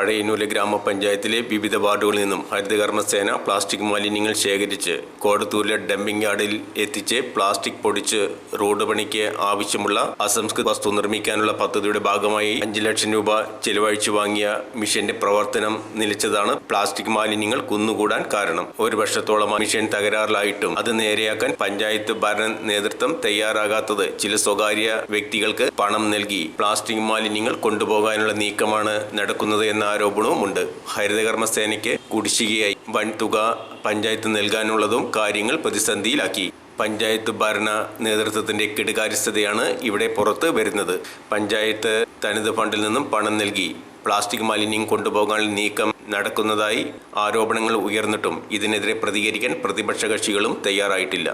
പഴയന്നൂര് ഗ്രാമപഞ്ചായത്തിലെ വിവിധ വാർഡുകളിൽ നിന്നും ഹരിതകർമ്മസേന പ്ലാസ്റ്റിക് മാലിന്യങ്ങൾ ശേഖരിച്ച് കോടത്തൂരിലെ ഡംപിംഗ് യാർഡിൽ എത്തിച്ച് പ്ലാസ്റ്റിക് പൊടിച്ച് റോഡ് പണിക്ക് ആവശ്യമുള്ള അസംസ്കൃത വസ്തു നിർമ്മിക്കാനുള്ള പദ്ധതിയുടെ ഭാഗമായി അഞ്ച് ലക്ഷം രൂപ ചെലവഴിച്ചു വാങ്ങിയ മിഷന്റെ പ്രവർത്തനം നിലച്ചതാണ് പ്ലാസ്റ്റിക് മാലിന്യങ്ങൾ കുന്നുകൂടാൻ കാരണം. ഒരു വർഷത്തോളം മിഷൻ തകരാറിലായിട്ടും അത് നേരെയാക്കാൻ പഞ്ചായത്ത് ഭരണ നേതൃത്വം തയ്യാറാകാത്തത് ചില സ്വകാര്യ വ്യക്തികൾക്ക് പണം നൽകി പ്ലാസ്റ്റിക് മാലിന്യങ്ങൾ കൊണ്ടുപോകാനുള്ള നീക്കമാണ് നടക്കുന്നത് എന്ന ആരോപണവുമുണ്ട് ഹരിതകർമ്മസേനയ്ക്ക് കുടിശ്ശികയായി വൻ തുക പഞ്ചായത്ത് നൽകാനുള്ളതും കാര്യങ്ങൾ പ്രതിസന്ധിയിലാക്കി. പഞ്ചായത്ത് ഭരണ നേതൃത്വത്തിന്റെ കെടുകാര്യസ്ഥതയാണ് ഇവിടെ പുറത്ത് വരുന്നത്. പഞ്ചായത്ത് തനത് ഫണ്ടിൽ നിന്നും പണം നൽകി പ്ലാസ്റ്റിക് മാലിന്യം കൊണ്ടുപോകാൻ നീക്കം നടക്കുന്നതായി ആരോപണങ്ങൾ ഉയർന്നിട്ടും ഇതിനെതിരെ പ്രതികരിക്കാൻ പ്രതിപക്ഷ കക്ഷികളും തയ്യാറായിട്ടില്ല.